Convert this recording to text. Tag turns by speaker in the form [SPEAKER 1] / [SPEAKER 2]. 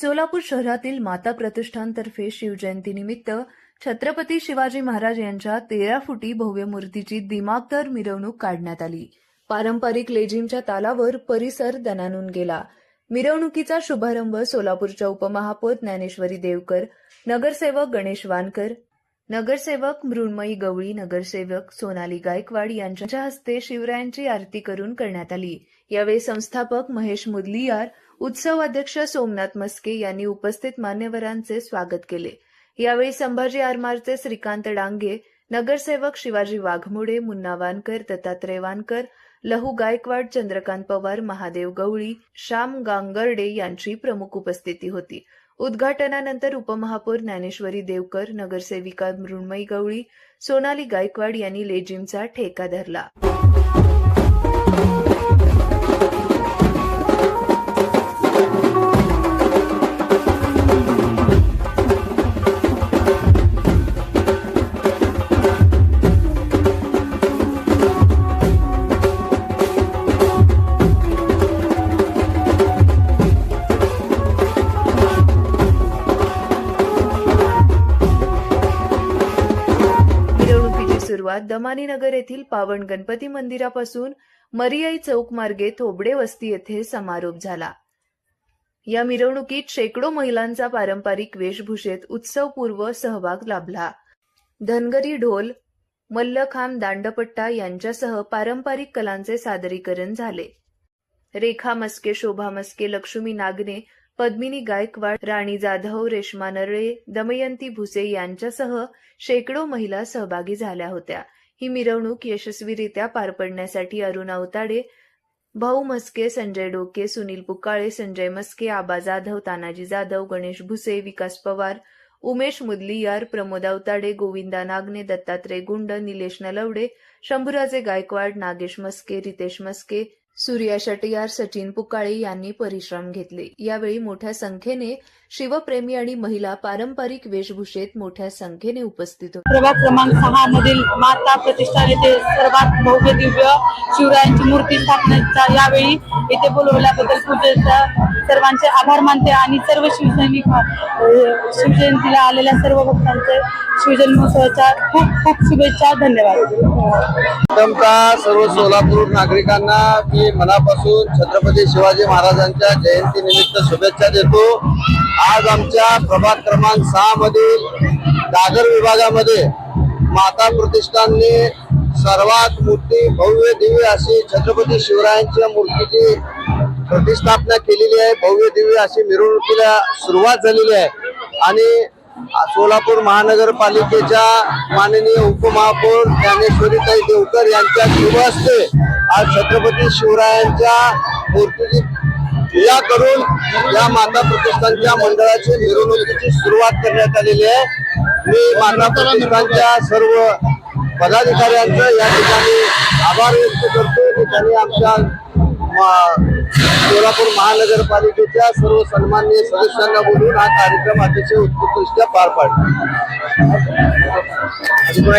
[SPEAKER 1] सोलापूर शहरातील माता प्रतिष्ठानतर्फे शिवजयंतीनिमित्त छत्रपती शिवाजी महाराज यांच्या तेरा फुटी भव्य मूर्तीची दिमागदार मिरवणूक काढण्यात आली. पारंपरिक लेझिमच्या तालावर परिसर दणानून गेला. मिरवणुकीचा शुभारंभ सोलापूरच्या उपमहापौर ज्ञानेश्वरी देवकर नगरसेवक गणेश वानकर नगरसेवक मृण्मयी गवळी नगरसेवक सोनाली गायकवाड यांच्या हस्ते शिवरायांची आरती करून करण्यात आली. यावेळी संस्थापक महेश मुदलियार उत्सव अध्यक्ष सोमनाथ मस्के यांनी उपस्थित मान्यवरांचे स्वागत केले. यावेळी संभाजी आरमारचे श्रीकांत डांगे नगरसेवक शिवाजी वाघमोडे मुन्ना वानकर दत्तात्रय वानकर लहू गायकवाड चंद्रकांत पवार महादेव गवळी श्याम गांगर्डे यांची प्रमुख उपस्थिती होती. उद्घाटनानंतर उपमहापौर ज्ञानेश्वरी देवकर नगरसेविका मृण्मयी गवळी सोनाली गायकवाड यांनी लेजिमचा ठेका धरला. सुरुवात दमानी नगर येथील पावन गणपती मंदिरापासून मरियाई चौक मार्गे थोबडे वस्ती येथे समारोप झाला. या मिरवणुकीत शेकडो महिलांचा पारंपरिक वेशभूषेत उत्सवपूर्व सहभाग लाभला. धनगरी ढोल मल्लखांब दांडपट्टा यांच्यासह पारंपरिक कलांचे सादरीकरण झाले. रेखा मस्के शोभा मस्के लक्ष्मी नागने पद्मिनी गायकवाड राणी जाधव रेश्मा नरळे दमयंती भुसे यांच्यासह शेकडो महिला सहभागी झाल्या होत्या. ही मिरवणूक यशस्वीरित्या पार पडण्यासाठी अरुण अवताडे भाऊ मस्के संजय डोके सुनील पुकाळे संजय मस्के आबा जाधव तानाजी जाधव गणेश भुसे विकास पवार उमेश मुदलियार प्रमोद अवताडे गोविंदा नागने दत्तात्रय गुंड निलेश नलवडे शंभुराजे गायकवाड नागेश मस्के रितेश मस्के सूर्या शटियार सचिन पुकाळे यांनी परिश्रम घेतले. यावेळी मोठ्या संख्येने शिवप्रेमी आणि महिला पारंपरिक वेशभूषेत मोठ्या संख्येने उपस्थित होत्या
[SPEAKER 2] प्रभाग क्रमांक सहा मधील माता प्रतिष्ठान येथे सर्वात भव्य दिव्य शिवरायांची मूर्ती स्थापनेचा यावेळी येथे बोलवल्याबद्दल पूजेचा सर्वांचे आभार मानते आणि सर्व शिवसैनिक शिवजयंतीला आलेल्या सर्व भक्तांचे शिवजन्मोत्सवाच्या खूप खूप शुभेच्छा धन्यवाद.
[SPEAKER 3] प्रथमतः सर्व सोलापूर नागरिकांना मी मनापासून छत्रपती शिवाजी महाराजांच्या जयंती निमित्त शुभेच्छा देतो. आज आमच्या प्रभाग क्रमांक सहा मधील दादर विभागामध्ये माता प्रतिष्ठानने सर्वात मोठी भव्य दिव्य अशी छत्रपती शिवरायांच्या मूर्तीची प्रतिष्ठापना केलेली आहे. भव्य दिव्य अशी मिरवणुकीला सुरुवात झालेली आहे. आणि सोलापूर महानगरपालिकेच्या माननीय उपमहापौर ज्ञानेश्वरीताई देवकर यांच्या शुभहस्ते आज छत्रपती शिवरायांच्या मूर्तीची क्रिया करून या माता प्रतिष्ठानच्या मंडळाची मिरवणुकीची सुरुवात करण्यात आलेली आहे. मी माता प्रतिष्ठानच्या सर्व पदाधिकाऱ्यांचं या ठिकाणी आभार व्यक्त करतो. की त्यांनी आमच्या सोलापूर महानगरपालिकेच्या सर्व सन्माननीय सदस्यांना बोलून हा कार्यक्रम अतिशय उत्कृष्टरित्या पार पाडला.